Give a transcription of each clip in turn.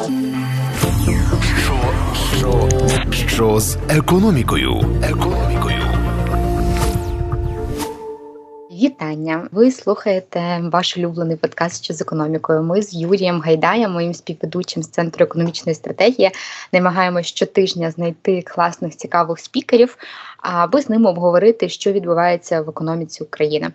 Що, що, що з економікою? Економікою. Вітання! Ви слухаєте ваш улюблений подкаст що з економікою. Ми з Юрієм Гайдаєм, моїм співведучим з центру економічної стратегії, намагаємося щотижня знайти класних цікавих спікерів, аби з ними обговорити, що відбувається в економіці України.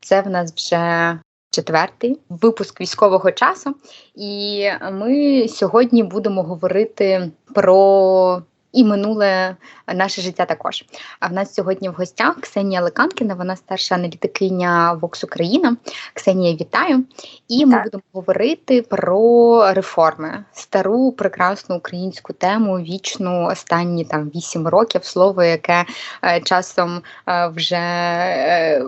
Це в нас вже четвертий випуск військового часу, і ми сьогодні будемо говорити про і минуле наше життя також. А в нас сьогодні в гостях Ксенія Леканкіна, вона старша аналітикиня Вокс Україна. Ксенія, вітаю! І ми так. будемо говорити про реформи, стару прекрасну українську тему, вічну останні там вісім років, слово, яке е, часом е, вже е,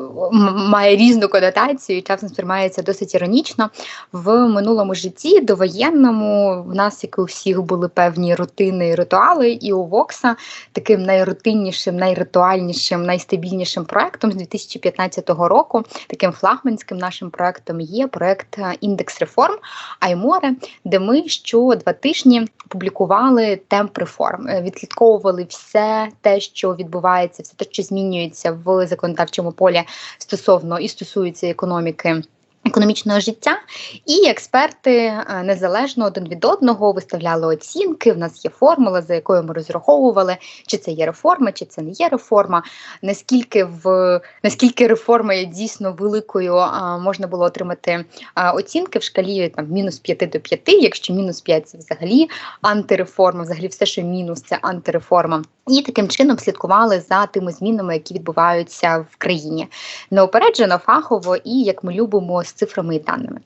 має різну конотацію, і часом сприймається досить іронічно. В минулому житті довоєнному в нас, як і у всіх, були певні рутини і ритуали. І у Вокса таким найрутиннішим, найритуальнішим, найстабільнішим проектом з 2015 року, таким флагманським нашим проектом є проект е, індекс реформ Айморе, де ми що два тижні публікували темп реформ, е, відслідковували все те, що відбувається, все те, що змінюється в законодавчому полі стосовно і стосується економіки. Економічного життя і експерти е, незалежно один від одного виставляли оцінки. В нас є формула, за якою ми розраховували, чи це є реформа, чи це не є реформа. Наскільки в наскільки реформа є дійсно великою, можна було отримати оцінки в шкалі там мінус 5 до 5, якщо мінус 5 це взагалі антиреформа, взагалі все, що мінус, це антиреформа. І таким чином слідкували за тими змінами, які відбуваються в країні неопереджено, фахово і як ми любимо з цифрами і даними.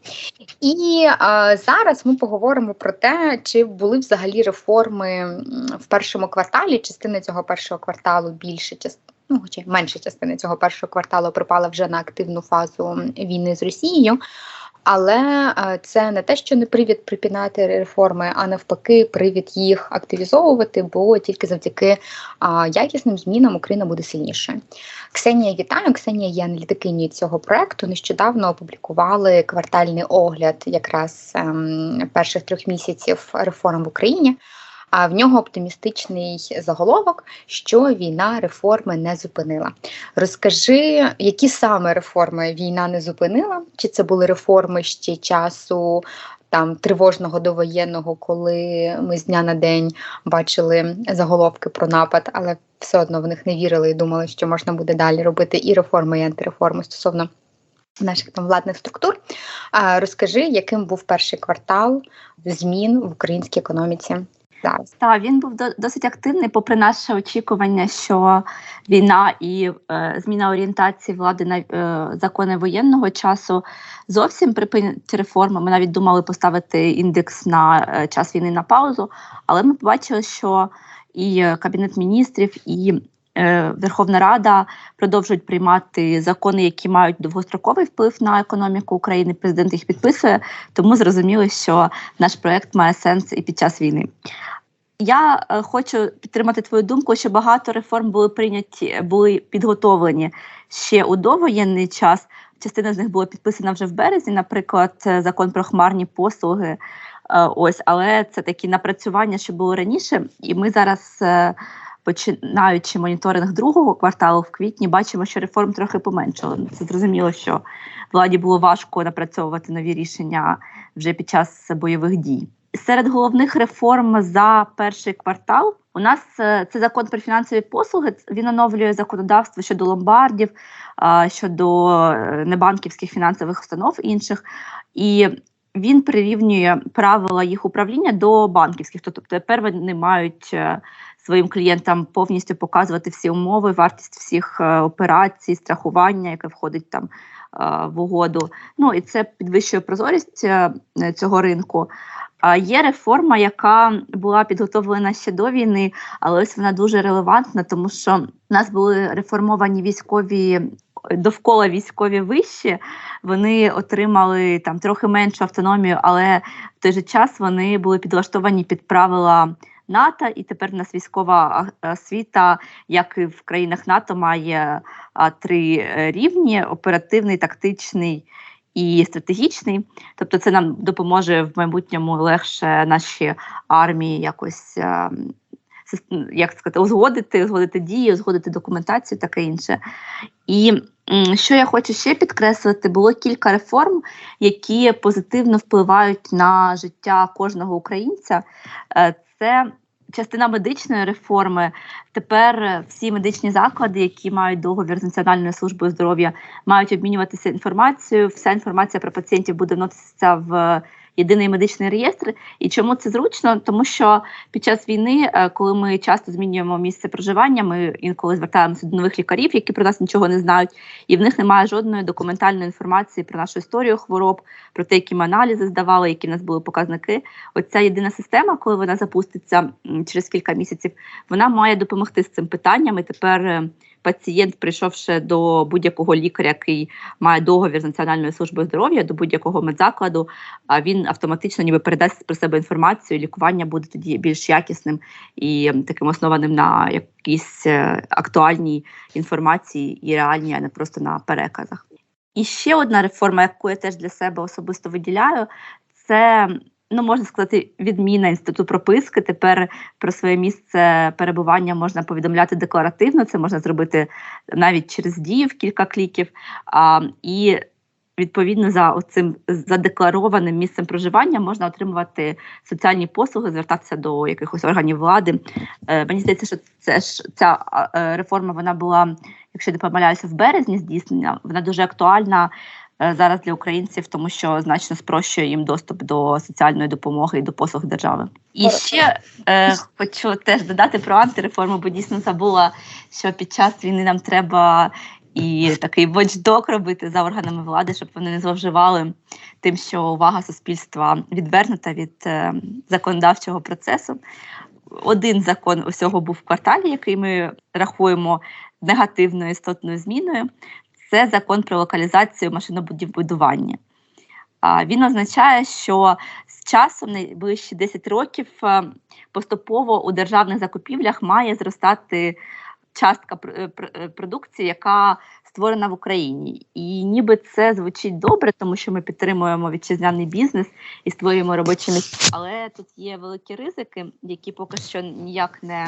І е, зараз ми поговоримо про те, чи були взагалі реформи в першому кварталі. Частина цього першого кварталу більше частина. Ну, хоча менша частина цього першого кварталу припала вже на активну фазу війни з Росією. Але е, це не те, що не привід припинати реформи, а навпаки, привід їх активізовувати, бо тільки завдяки якісним змінам Україна буде сильніше. Ксенія вітаю. Ксенія є аналітикині цього проекту. Нещодавно опублікували квартальний огляд якраз ем, перших трьох місяців реформ в Україні. А в нього оптимістичний заголовок, що війна реформи не зупинила. Розкажи, які саме реформи війна не зупинила? Чи це були реформи ще часу? Там тривожного довоєнного, коли ми з дня на день бачили заголовки про напад, але все одно в них не вірили і думали, що можна буде далі робити і реформи, і антиреформи стосовно наших там владних структур. Розкажи, яким був перший квартал змін в українській економіці зараз. Так, він був досить активний, попри наше очікування, що війна і е, зміна орієнтації влади на е, закони воєнного часу зовсім припинять реформи. Ми навіть думали поставити індекс на е, час війни на паузу, але ми побачили, що і Кабінет міністрів, і Верховна Рада продовжують приймати закони, які мають довгостроковий вплив на економіку України. Президент їх підписує, тому зрозуміло, що наш проект має сенс і під час війни. Я е, хочу підтримати твою думку, що багато реформ були прийняті, були підготовлені ще у довоєнний час. Частина з них була підписана вже в березні, наприклад, е, закон про хмарні послуги. Е, ось, але це такі напрацювання, що було раніше, і ми зараз. Починаючи моніторинг другого кварталу в квітні, бачимо, що реформ трохи поменшало. Це зрозуміло, що владі було важко напрацьовувати нові рішення вже під час бойових дій. Серед головних реформ за перший квартал у нас е, це закон про фінансові послуги. Він оновлює законодавство щодо ломбардів, щодо е, небанківських фінансових установ інших, і він прирівнює правила їх управління до банківських. Тобто тепер вони мають е, своїм клієнтам повністю показувати всі умови, вартість всіх операцій, страхування, яке входить там в угоду. Ну і це підвищує прозорість цього ринку. Є реформа, яка була підготовлена ще до війни, але ось вона дуже релевантна, тому що в нас були реформовані військові. Довкола військові вищі вони отримали там трохи меншу автономію, але в той же час вони були підлаштовані під правила НАТО, і тепер нас військова освіта, як і в країнах НАТО, має три е, рівні: оперативний, тактичний і стратегічний. Тобто, це нам допоможе в майбутньому легше наші армії якось. Ем, як сказати, узгодити, узгодити дії, узгодити документацію, таке інше. І що я хочу ще підкреслити, було кілька реформ, які позитивно впливають на життя кожного українця. Е, це частина медичної реформи. Тепер всі медичні заклади, які мають договір з Національною службою здоров'я, мають обмінюватися інформацією. Вся інформація про пацієнтів буде вноситися в єдиний медичний реєстр. І чому це зручно? Тому що під час війни, е, коли ми часто змінюємо місце проживання, ми інколи звертаємося до нових лікарів, які про нас нічого не знають, і в них немає жодної документальної інформації про нашу історію хвороб, про те, які ми аналізи здавали, які в нас були показники. Оця єдина система, коли вона запуститься через кілька місяців, вона має допомогти з цим питанням. І тепер е, пацієнт, прийшовши до будь-якого лікаря, який має договір з Національною службою здоров'я, до будь-якого медзакладу, він автоматично ніби передасть про себе інформацію. Лікування буде тоді більш якісним і таким основаним на якійсь е, актуальній інформації і реальній, а не просто на переказах. І ще одна реформа, яку я теж для себе особисто виділяю, це ну можна сказати, відміна інституту прописки. Тепер про своє місце перебування можна повідомляти декларативно. Це можна зробити навіть через дію в кілька кліків. А, І відповідно за цим задекларованим місцем проживання можна отримувати соціальні послуги, звертатися до якихось органів влади. Е, Мені здається, що це ж ця е, реформа вона була, якщо не помиляюся, в березні здійснення. Вона дуже актуальна. Е, зараз для українців, тому що значно спрощує їм доступ до соціальної допомоги і до послуг держави. І ще е, хочу теж додати про антиреформу, бо дійсно забула, що під час війни нам треба і такий watchdog робити за органами влади, щоб вони не зловживали тим, що увага суспільства відвернута від е, законодавчого процесу. Один закон усього був в кварталі, який ми рахуємо негативною істотною зміною це закон про локалізацію машинобудування. Він означає, що з часом найближчі 10 років е, поступово у державних закупівлях має зростати частка е, е, продукції, яка створена в Україні. І ніби це звучить добре, тому що ми підтримуємо вітчизняний бізнес і створюємо робочі місця. Але тут є великі ризики, які поки що ніяк не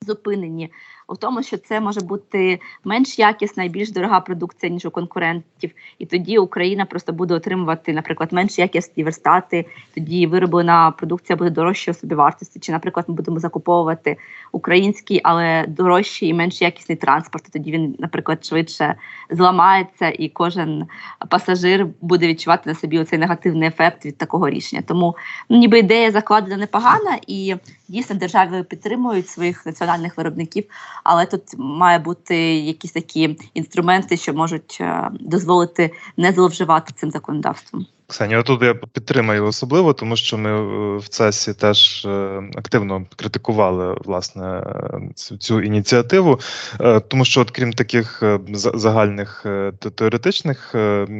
зупинені у тому, що це може бути менш якісна і більш дорога продукція ніж у конкурентів, і тоді Україна просто буде отримувати, наприклад, менш якісні верстати. Тоді вироблена продукція буде дорожчою собі вартості. Чи, наприклад, ми будемо закуповувати український, але дорожчий і менш якісний транспорт. Тоді він, наприклад, швидше зламається, і кожен пасажир буде відчувати на собі оцей негативний ефект від такого рішення. Тому ну, ніби ідея закладена непогана, і дійсно держави підтримують своїх національних виробників але тут має бути якісь такі інструменти, що можуть е, дозволити не зловживати цим законодавством. Ксенія, тут я підтримаю особливо, тому що ми е, в ЦЕСі теж е, активно критикували власне цю ініціативу, тому що, от крім таких загальних теоретичних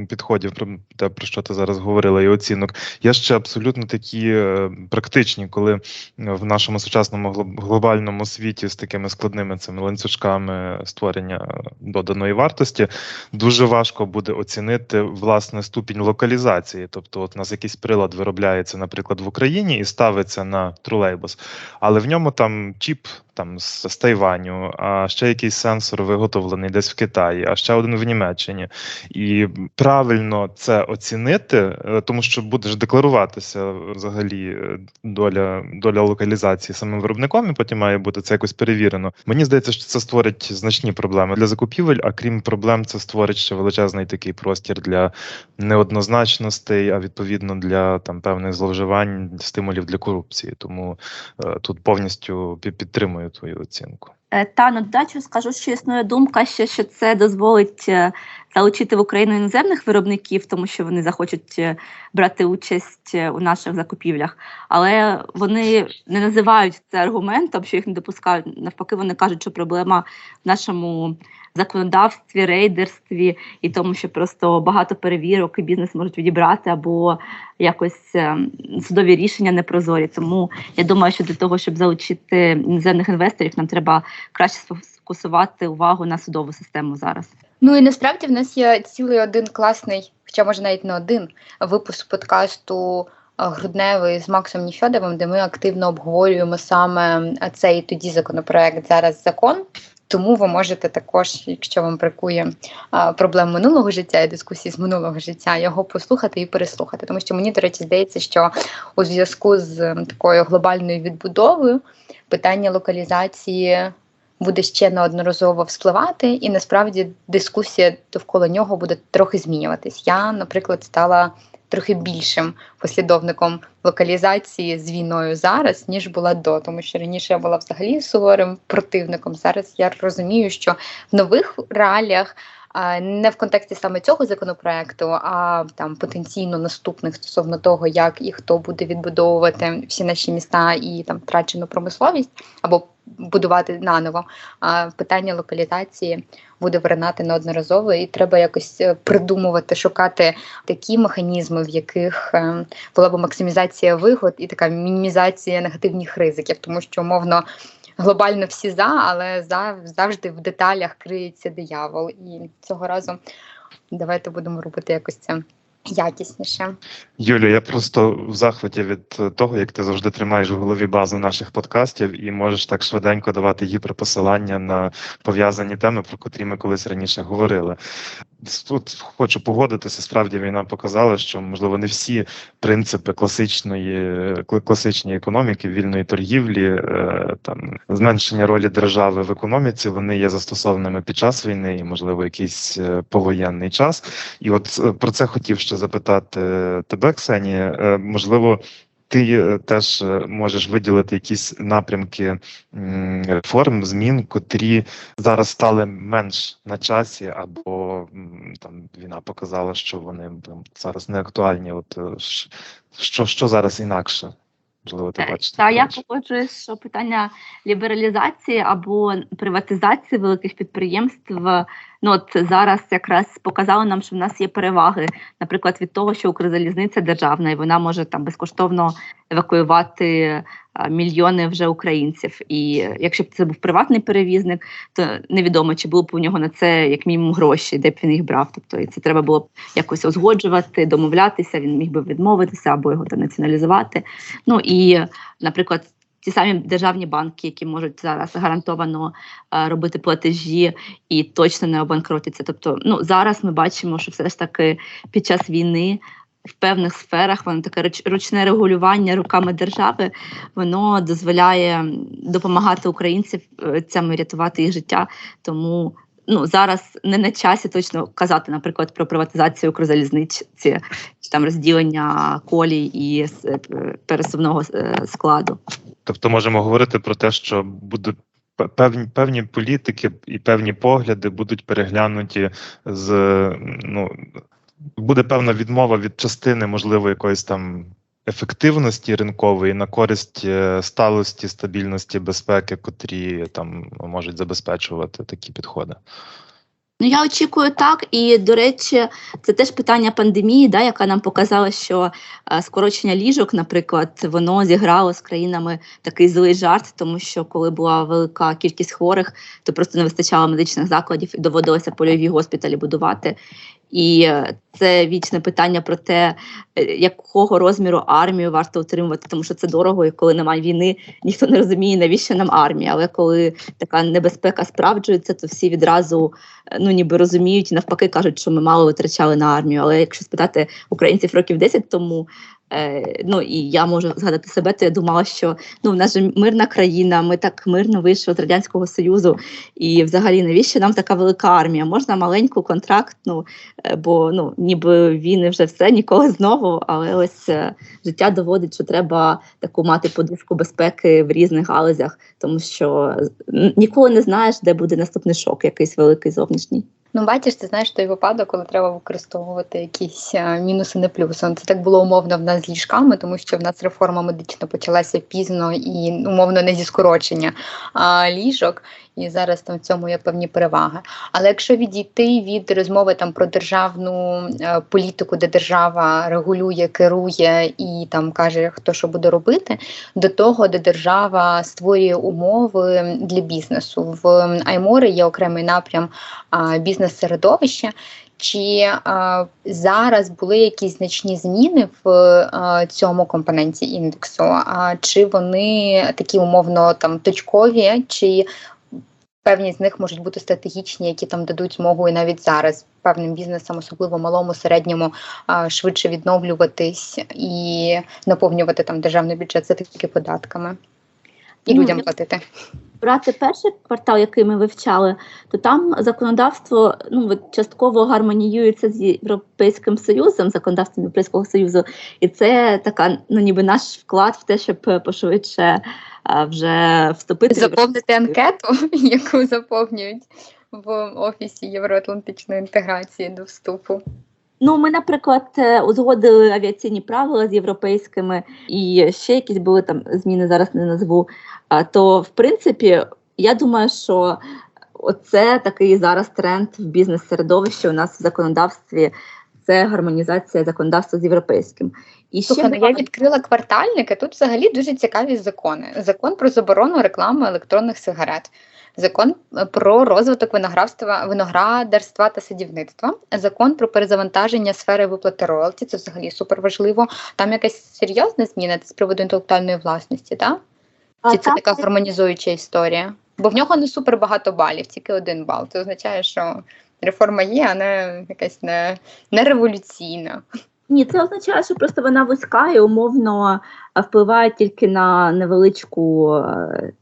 підходів, про те, про що ти зараз говорила, і оцінок, є ще абсолютно такі практичні, коли в нашому сучасному глобальному світі з такими складними цими ланцюжками створення доданої вартості дуже важко буде оцінити власне ступінь локалізації інновації. Тобто, от у нас якийсь прилад виробляється, наприклад, в Україні і ставиться на тролейбус, але в ньому там чіп там з, з Тайваню, а ще якийсь сенсор виготовлений десь в Китаї, а ще один в Німеччині. І правильно це оцінити, е, тому що будеш декларуватися взагалі е, доля доля локалізації самим виробником, і потім має бути це якось перевірено. Мені здається, що це створить значні проблеми для закупівель, а крім проблем, це створить ще величезний такий простір для неоднозначностей, а відповідно для там певних зловживань, стимулів для корупції. Тому е, тут повністю підтримую твою оцінку. Е, та на додачу скажу, що існує думка, що, що це дозволить е, залучити в Україну іноземних виробників, тому що вони захочуть е, брати участь у наших закупівлях, але вони не називають це аргументом, що їх не допускають. Навпаки, вони кажуть, що проблема в нашому законодавстві, рейдерстві і тому, що просто багато перевірок і бізнес можуть відібрати або якось судові рішення непрозорі. Тому я думаю, що для того, щоб залучити іноземних інвесторів, нам треба краще сфокусувати увагу на судову систему зараз. Ну і насправді в нас є цілий один класний хоча може навіть не один випуск подкасту грудневий з Максом Ніфьодовим, де ми активно обговорюємо саме цей тоді законопроект зараз закон. Тому ви можете також, якщо вам бракує проблем минулого життя і дискусії з минулого життя, його послухати і переслухати. Тому що мені, до речі, здається, що у зв'язку з такою глобальною відбудовою питання локалізації буде ще неодноразово вспливати, і насправді дискусія довкола нього буде трохи змінюватись. Я, наприклад, стала трохи більшим послідовником локалізації з війною зараз, ніж була до, тому що раніше я була взагалі суворим противником. Зараз я розумію, що в нових реаліях. Не в контексті саме цього законопроекту, а там потенційно наступних стосовно того, як і хто буде відбудовувати всі наші міста і там втрачену промисловість або будувати наново. А питання локалізації буде виринати неодноразово, і треба якось е, придумувати, шукати такі механізми, в яких е, була б максимізація вигод і така мінімізація негативних ризиків, тому що умовно. Глобально всі за, але завжди в деталях криється диявол. І цього разу давайте будемо робити якось це якісніше. Юлю, я просто в захваті від того, як ти завжди тримаєш в голові базу наших подкастів і можеш так швиденько давати гіперпосилання на пов'язані теми, про котрі ми колись раніше говорили. Тут хочу погодитися. Справді війна показала, що можливо не всі принципи класичної класичної економіки, вільної торгівлі, е, там зменшення ролі держави в економіці, вони є застосованими під час війни і, можливо, якийсь е, повоєнний час. І от е, про це хотів ще запитати тебе, Ксенія. Можливо, ти е, теж е, можеш виділити якісь напрямки реформ, змін, котрі зараз стали менш на часі, або там війна показала, що вони там, зараз не актуальні. От е, що, що зараз інакше? Можливо, ти бачите. Та я погоджуюсь, що питання лібералізації або приватизації великих підприємств Ну от зараз якраз показало нам, що в нас є переваги, наприклад, від того, що Укрзалізниця державна, і вона може там безкоштовно евакуювати мільйони вже українців. І якщо б це був приватний перевізник, то невідомо чи було б у нього на це як мінімум гроші, де б він їх брав. Тобто і це треба було б якось узгоджувати, домовлятися. Він міг би відмовитися або його там націоналізувати. Ну і, наприклад ті самі державні банки, які можуть зараз гарантовано е, робити платежі і точно не обанкротяться. Тобто, ну зараз ми бачимо, що все ж таки під час війни. В певних сферах воно таке ручне регулювання руками держави, воно дозволяє допомагати українцям е, рятувати їх життя. Тому ну зараз не на часі точно казати, наприклад, про приватизацію Укрзалізниці чи там розділення колій і е, пересувного складу. Тобто можемо говорити про те, що будуть певні певні політики і певні погляди будуть переглянуті з ну буде певна відмова від частини, можливо, якоїсь там ефективності ринкової на користь е, сталості, стабільності, безпеки, котрі там можуть забезпечувати такі підходи. Ну, я очікую так, і до речі, це теж питання пандемії, да, яка нам показала, що е, скорочення ліжок, наприклад, воно зіграло з країнами такий злий жарт, тому що коли була велика кількість хворих, то просто не вистачало медичних закладів і доводилося польові госпіталі будувати. І е, це вічне питання про те, е, якого розміру армію варто утримувати, тому що це дорого, і коли немає війни, ніхто не розуміє, навіщо нам армія. Але коли така небезпека справджується, то всі відразу е, ну ніби розуміють і навпаки кажуть, що ми мало витрачали на армію. Але якщо спитати українців років 10 тому, Е, ну і я можу згадати себе, то я думала, що ну в нас же мирна країна, ми так мирно вийшли з радянського союзу, і взагалі навіщо нам така велика армія? Можна маленьку контрактну, е, бо ну ніби війни вже все ніколи знову. Але ось е, життя доводить, що треба таку мати подушку безпеки в різних галузях, тому що ніколи не знаєш, де буде наступний шок, якийсь великий зовнішній. Ну, бачиш, ти знаєш той випадок, коли треба використовувати якісь е, мінуси, не плюси. Це так було умовно в нас з ліжками, тому що в нас реформа медична почалася пізно і умовно не зі скорочення а, ліжок і зараз там в цьому є певні переваги. Але якщо відійти від розмови там про державну е, політику, де держава регулює, керує і там каже, хто що буде робити, до того, де держава створює умови для бізнесу. В Аймори є окремий напрям бізнес-середовища. Чи е, зараз були якісь значні зміни в е, цьому компоненті індексу? А чи вони такі умовно там точкові, чи певні з них можуть бути стратегічні, які там дадуть змогу і навіть зараз певним бізнесам, особливо малому, середньому, швидше відновлюватись і наповнювати там державний бюджет за таки податками і людям платити? Брати перший квартал, який ми вивчали, то там законодавство ну частково гармоніюється з Європейським Союзом, законодавством Європейського Союзу, і це така, ну ніби наш вклад в те, щоб е, пошвидше вже вступити Заповнити анкету, яку заповнюють в офісі євроатлантичної інтеграції до вступу. Ну, ми, наприклад, е, узгодили авіаційні правила з європейськими, і ще якісь були там зміни, зараз не назву. А, То, в принципі, я думаю, що оце такий зараз тренд в бізнес-середовищі у нас в законодавстві. Це гармонізація законодавства з європейським. І ще Слухай, ну, я відкрила квартальник, а тут взагалі дуже цікаві закони. Закон про заборону реклами електронних сигарет, закон про розвиток виноградства, виноградарства та садівництва, закон про перезавантаження сфери виплати роялті. Це взагалі супер важливо. Там якась серйозна зміна з приводу інтелектуальної власності, так? А Чи це така гармонізуюча історія? Бо в нього не супер багато балів, тільки один бал. Це означає, що реформа є, а не якась не, не революційна. Ні, це означає, що просто вона вузька і умовно впливає тільки на невеличку е,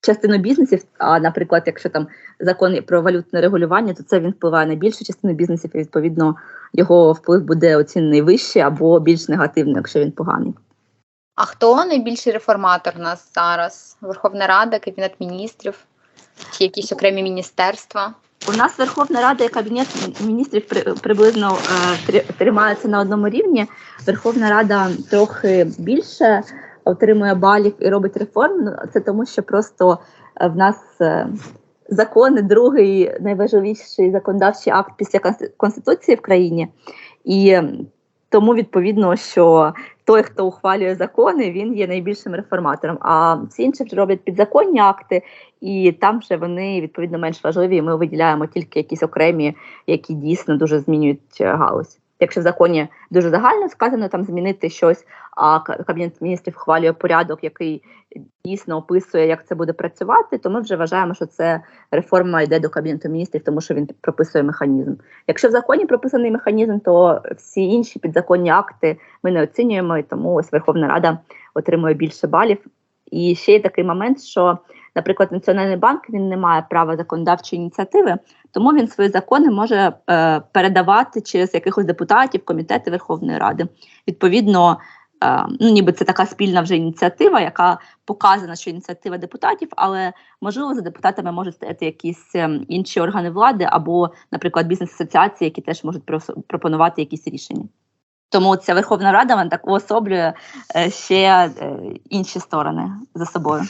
частину бізнесів. А, наприклад, якщо там закон про валютне регулювання, то це він впливає на більшу частину бізнесів, і відповідно його вплив буде оцінений вище або більш негативно, якщо він поганий. А хто найбільший реформатор у нас зараз? Верховна Рада, Кабінет міністрів чи якісь окремі міністерства? У нас Верховна Рада і Кабінет міністрів при, приблизно е, тримаються на одному рівні. Верховна Рада трохи більше отримує балів і робить реформ. Ну, Це тому, що просто е, в нас е, закони другий найважливіший законодавчий акт після Конституції в країні. І тому відповідно, що той, хто ухвалює закони, він є найбільшим реформатором. А всі інші вже роблять підзаконні акти, і там вже вони відповідно менш важливі. і Ми виділяємо тільки якісь окремі, які дійсно дуже змінюють е, галузь. Якщо в законі дуже загально сказано там змінити щось, а кабінет міністрів хвалює порядок, який дійсно описує, як це буде працювати, то ми вже вважаємо, що це реформа йде до кабінету міністрів, тому що він прописує механізм. Якщо в законі прописаний механізм, то всі інші підзаконні акти ми не оцінюємо, і тому ось Верховна Рада отримує більше балів. І ще є такий момент, що, наприклад, Національний банк він не має права законодавчої ініціативи, тому він свої закони може е, передавати через якихось депутатів, комітети Верховної Ради. Відповідно, е, ну ніби це така спільна вже ініціатива, яка показана, що ініціатива депутатів, але можливо за депутатами можуть стояти якісь е, інші органи влади або, наприклад, бізнес-асоціації, які теж можуть пропонувати якісь рішення. Тому ця Верховна Рада вона так уособлює е, ще е, інші сторони за собою.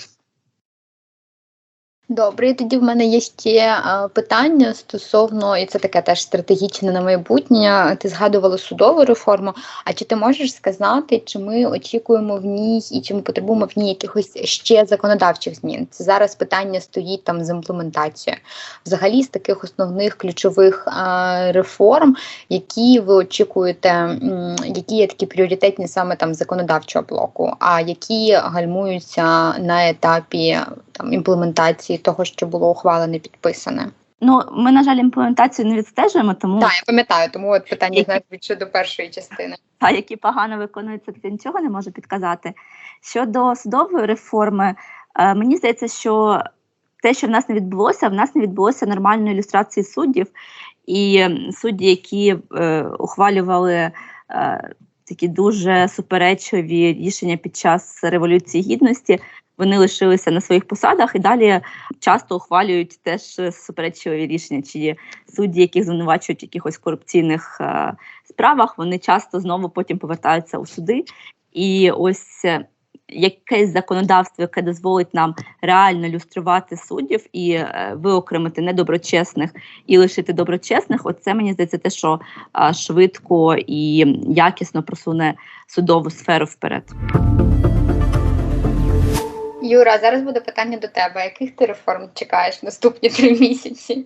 Добре, і тоді в мене є ще е, питання стосовно, і це таке теж стратегічне на майбутнє. Ти згадувала судову реформу. А чи ти можеш сказати, чи ми очікуємо в ній і чи ми потребуємо в ній якихось ще законодавчих змін? Це зараз питання стоїть там з імплементацією. Взагалі з таких основних ключових е, реформ, які ви очікуєте, які є такі пріоритетні саме там законодавчого блоку, а які гальмуються на етапі там імплементації того, що було ухвалене, підписане. Ну, ми, на жаль, імплементацію не відстежуємо, тому Так, я пам'ятаю, тому от питання знаєте, щодо першої частини. та, які погано виконуються, я нічого не можу підказати. Щодо судової реформи, е, мені здається, що те, що в нас не відбулося, в нас не відбулося нормальної ілюстрації суддів, і судді, які е, ухвалювали е, такі дуже суперечливі рішення під час революції гідності. Вони лишилися на своїх посадах і далі часто ухвалюють теж суперечливі рішення. Чи судді, яких звинувачують в якихось корупційних е, справах, вони часто знову потім повертаються у суди. І ось е, якесь законодавство, яке дозволить нам реально люструвати суддів і е, виокремити недоброчесних і лишити доброчесних, оце мені здається, те, що е, швидко і якісно просуне судову сферу вперед. Юра, зараз буде питання до тебе. Яких ти реформ чекаєш наступні три місяці?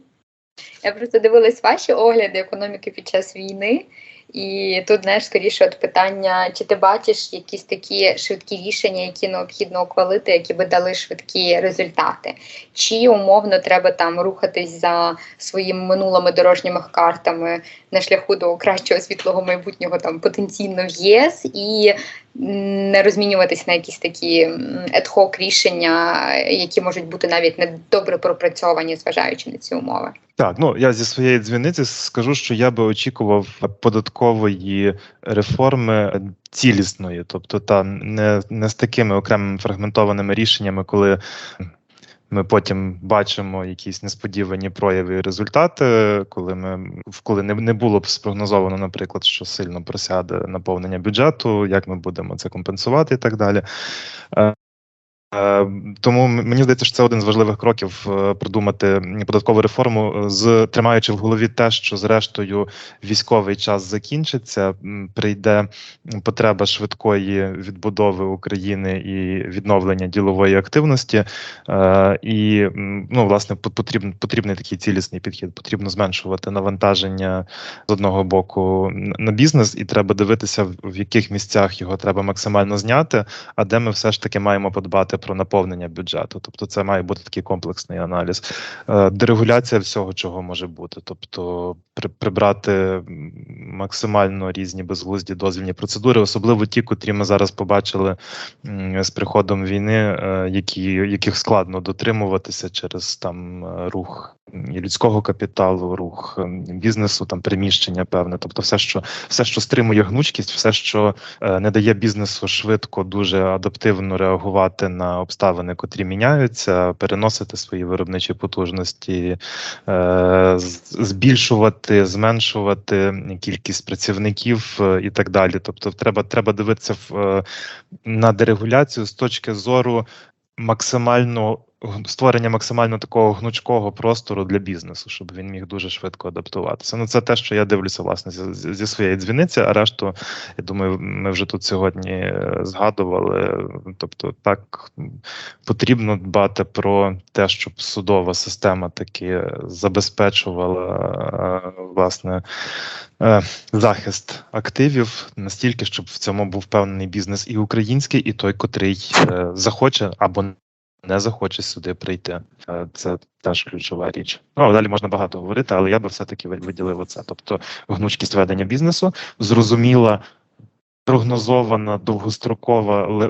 Я просто дивилась ваші огляди економіки під час війни. І тут знаєш скоріше от питання, чи ти бачиш якісь такі швидкі рішення, які необхідно ухвалити, які би дали швидкі результати, чи умовно треба там рухатись за своїми минулими дорожніми картами на шляху до кращого світлого майбутнього там потенційно в ЄС і не розмінюватись на якісь такі ad-hoc рішення, які можуть бути навіть не добре пропрацьовані, зважаючи на ці умови. Так, ну я зі своєї дзвіниці скажу, що я би очікував податкової реформи цілісної, тобто та не, не з такими окремими фрагментованими рішеннями, коли. Ми потім бачимо якісь несподівані прояви і результати, коли ми коли не не було б спрогнозовано, наприклад, що сильно просяде наповнення бюджету, як ми будемо це компенсувати і так далі. Е, тому мені здається, що це один з важливих кроків е, продумати податкову реформу, е, з тримаючи в голові те, що зрештою військовий час закінчиться, прийде потреба швидкої відбудови України і відновлення ділової активності, і ну власне потрібен потрібний такий цілісний підхід. Потрібно зменшувати навантаження з одного боку на бізнес, і треба дивитися, в яких місцях його треба максимально зняти, а де ми все ж таки маємо подбати про наповнення бюджету. Тобто, це має бути такий комплексний аналіз, е, дерегуляція всього, чого може бути. Тобто, при, прибрати максимально різні безглузді дозвільні процедури, особливо ті, котрі ми зараз побачили з приходом війни, е, які яких складно дотримуватися через там е, рух людського капіталу, рух бізнесу, там приміщення, певне, тобто, все, що все, що стримує гнучкість, все, що не дає бізнесу швидко, дуже адаптивно реагувати на обставини, котрі міняються, переносити свої виробничі потужності, е, збільшувати, зменшувати кількість працівників е, і так далі. Тобто, треба треба дивитися е, на дерегуляцію з точки зору максимально створення максимально такого гнучкого простору для бізнесу, щоб він міг дуже швидко адаптуватися. Ну це те, що я дивлюся власне зі, своєї дзвіниці. А решту, я думаю, ми вже тут сьогодні е, згадували. Тобто, так потрібно дбати про те, щоб судова система таки забезпечувала е, власне. Е, захист активів настільки, щоб в цьому був певний бізнес і український, і той, котрий захоче або не захоче сюди прийти. Е, це теж ключова річ. Ну, далі можна багато говорити, але я би все-таки виділив оце. Тобто гнучкість ведення бізнесу, зрозуміла, прогнозована довгострокова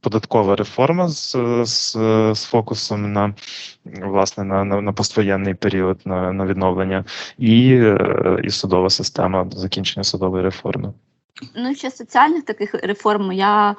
податкова реформа з з, з фокусом на власне на на, на поствоєнний період на на відновлення, і, е, і судова система закінчення судової реформи. Ну, ще соціальних таких реформ я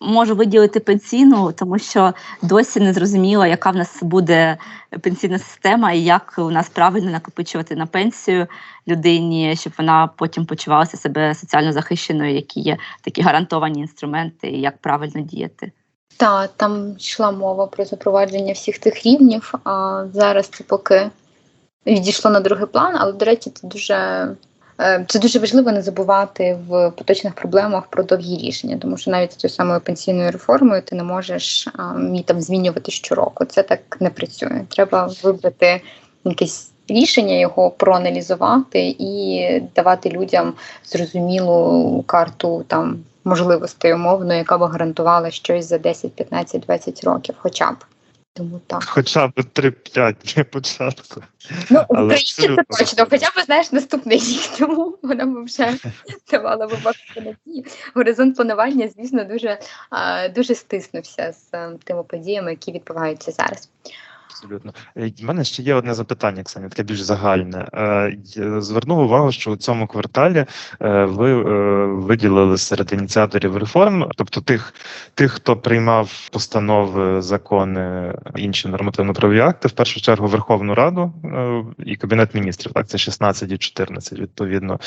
можу виділити пенсійну, тому що досі не зрозуміло, яка в нас буде пенсійна система і як у нас правильно накопичувати на пенсію людині, щоб вона потім почувалася себе соціально захищеною, які є такі гарантовані інструменти, і як правильно діяти. Так, там йшла мова про запровадження всіх тих рівнів, а зараз це поки відійшло на другий план, але, до речі, це дуже це дуже важливо не забувати в поточних проблемах про довгі рішення, тому що навіть з цією самою пенсійною реформою ти не можеш її там змінювати щороку. Це так не працює. Треба вибрати якесь рішення, його проаналізувати і давати людям зрозумілу карту там можливостей умовно, яка б гарантувала щось за 10, 15, 20 років, хоча б. Тому так. Хоча б 3-5 для початку. Ну, в Україні це точно, хоча б знаєш наступний рік, тому вона б вже давала б багато надії. Горизонт планування, звісно, дуже дуже стиснувся з ем, тими подіями, які відбуваються зараз. Абсолютно. У е, мене ще є одне запитання, Ксаня, таке більш загальне. Е, звернув увагу, що у цьому кварталі е, ви виділили серед ініціаторів реформ, тобто тих, тих, хто приймав постанови, закони, інші нормативно-правові акти, в першу чергу Верховну Раду і Кабінет міністрів. Так, це 16 і 14, відповідно,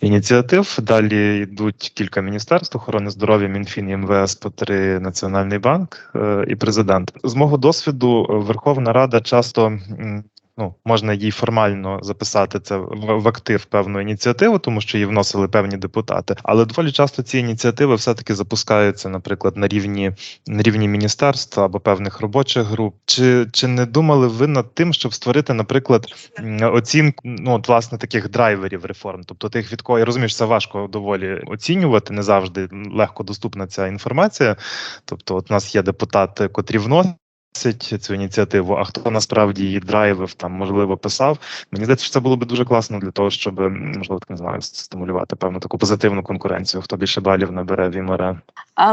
ініціатив. Далі йдуть кілька міністерств охорони здоров'я, Мінфін, МВС по три Національний банк і президент. З мого досвіду Верховна Рада часто ну можна їй формально записати це в, актив певну ініціативу, тому що її вносили певні депутати. Але доволі часто ці ініціативи все-таки запускаються, наприклад, на рівні на рівні міністерства або певних робочих груп. Чи чи не думали ви над тим, щоб створити, наприклад, оцінку ну от, власне таких драйверів реформ? Тобто тих від кого я розумію, що це важко доволі оцінювати, не завжди легко доступна ця інформація. Тобто, от у нас є депутати, котрі вносять цю ініціативу, а хто насправді її драйвив, там можливо писав. Мені здається, що це було б дуже класно для того, щоб можливо так не знаю, стимулювати певну таку позитивну конкуренцію. Хто більше балів набере в імере.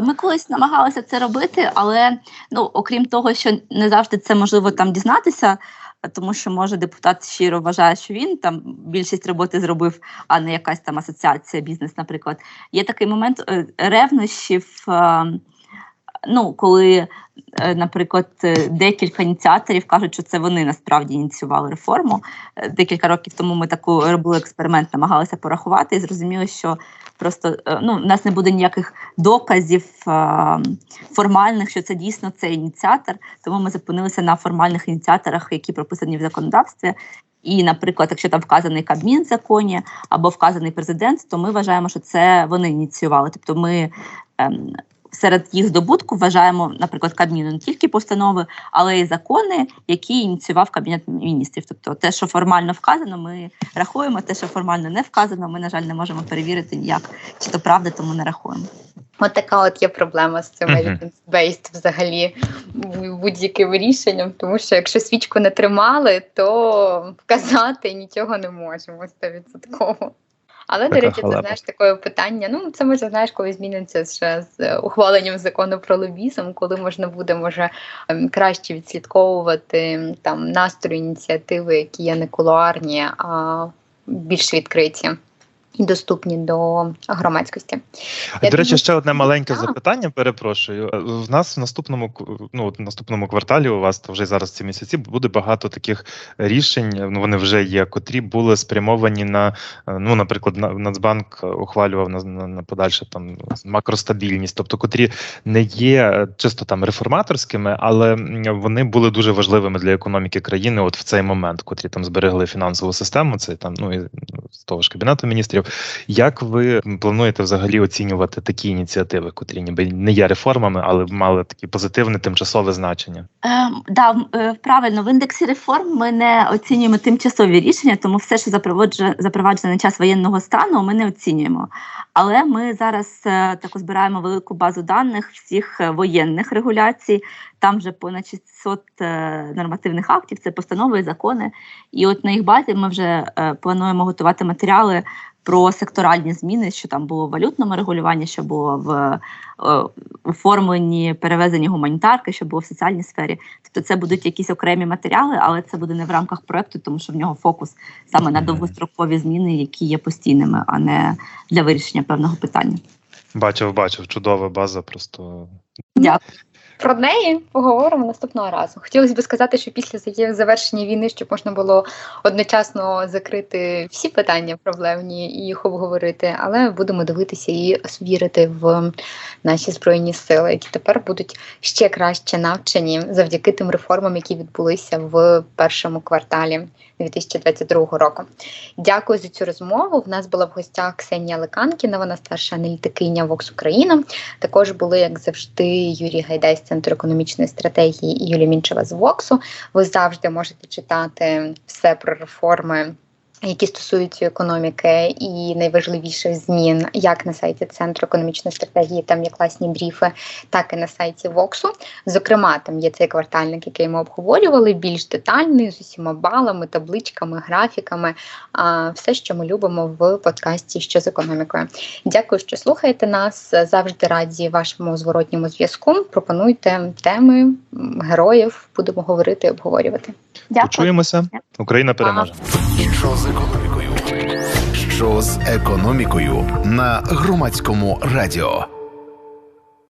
Ми колись намагалися це робити, але ну окрім того, що не завжди це можливо там дізнатися. Тому що може депутат щиро вважає, що він там більшість роботи зробив, а не якась там асоціація бізнес, наприклад. Є такий момент е, ревнощів. Ну, коли Е, наприклад, е, декілька ініціаторів кажуть, що це вони насправді ініціювали реформу. Е, декілька років тому ми таку робили експеримент, намагалися порахувати і зрозуміли, що просто ну, у нас не буде ніяких доказів формальних, що це дійсно цей ініціатор. Тому ми зупинилися на формальних ініціаторах, які прописані в законодавстві. І, наприклад, якщо там вказаний Кабмін в законі або вказаний президент, то ми вважаємо, що це вони ініціювали. Тобто ми ем, серед їх здобутку вважаємо, наприклад, Кабміну не тільки постанови, але й закони, які ініціював Кабінет міністрів. Тобто, те, що формально вказано, ми рахуємо, те, що формально не вказано, ми, на жаль, не можемо перевірити ніяк, чи то правда, тому не рахуємо. От така от є проблема з цим evidence-based взагалі будь-яким рішенням, тому що якщо свічку не тримали, то вказати нічого не можемо стовідсотково. Але, до речі, це знаєш таке питання. Ну, це може знаєш, коли зміниться ще з ухваленням закону про лобізм, коли можна буде може ем, краще відслідковувати там настрої ініціативи, які є не кулуарні, а більш відкриті і доступні до громадськості. Я До речі, думаю, ще одне маленьке а. запитання. Перепрошую. В нас в наступному ну, в наступному кварталі у вас то вже зараз ці місяці буде багато таких рішень. Ну вони вже є, котрі були спрямовані на ну, наприклад, Нацбанк ухвалював на, на, на подальше там макростабільність, тобто котрі не є чисто там реформаторськими, але вони були дуже важливими для економіки країни. От в цей момент, котрі там зберегли фінансову систему. Це там ну і з того ж кабінету міністрів. Як ви плануєте взагалі оцінювати такі ініціативи, котрі ніби не є реформами, але мали таке позитивне тимчасове значення? Е, да, правильно в індексі реформ ми не оцінюємо тимчасові рішення, тому все, що запроваджено на час воєнного стану, ми не оцінюємо. Але ми зараз е, також збираємо велику базу даних всіх е, воєнних регуляцій. Там вже понад 600 е, нормативних актів, це постанови і закони. І от на їх базі ми вже плануємо готувати матеріали про секторальні зміни, що там було в валютному регулюванні, що було в е, оформленні перевезенні гуманітарки, що було в соціальній сфері. Тобто це будуть якісь окремі матеріали, але це буде не в рамках проекту, тому що в нього фокус саме на довгострокові зміни, які є постійними, а не для вирішення певного питання. Бачив, бачив, чудова база. Просто дякую. Про неї поговоримо наступного разу. Хотілося б сказати, що після завершення війни, щоб можна було одночасно закрити всі питання проблемні і їх обговорити, але будемо дивитися і вірити в наші збройні сили, які тепер будуть ще краще навчені завдяки тим реформам, які відбулися в першому кварталі 2022 року. Дякую за цю розмову. В нас була в гостях Ксенія Леканкіна, вона старша аналітикиня Вокс Україна. Також були, як завжди, Юрій Гайдай з Центру економічної стратегії Юлія Мінчева з Воксу. Ви завжди можете читати все про реформи які стосуються економіки і найважливіших змін, як на сайті Центру економічної стратегії, там є класні бріфи, так і на сайті Воксу. Зокрема, там є цей квартальник, який ми обговорювали, більш детальний, з усіма балами, табличками, графіками, а все, що ми любимо в подкасті що з економікою. Дякую, що слухаєте нас. Завжди раді вашому зворотньому зв'язку. Пропонуйте теми героїв, будемо говорити і обговорювати. Дякую. Почуємося. Україна переможе. Що з економікою? Що з економікою на громадському радіо?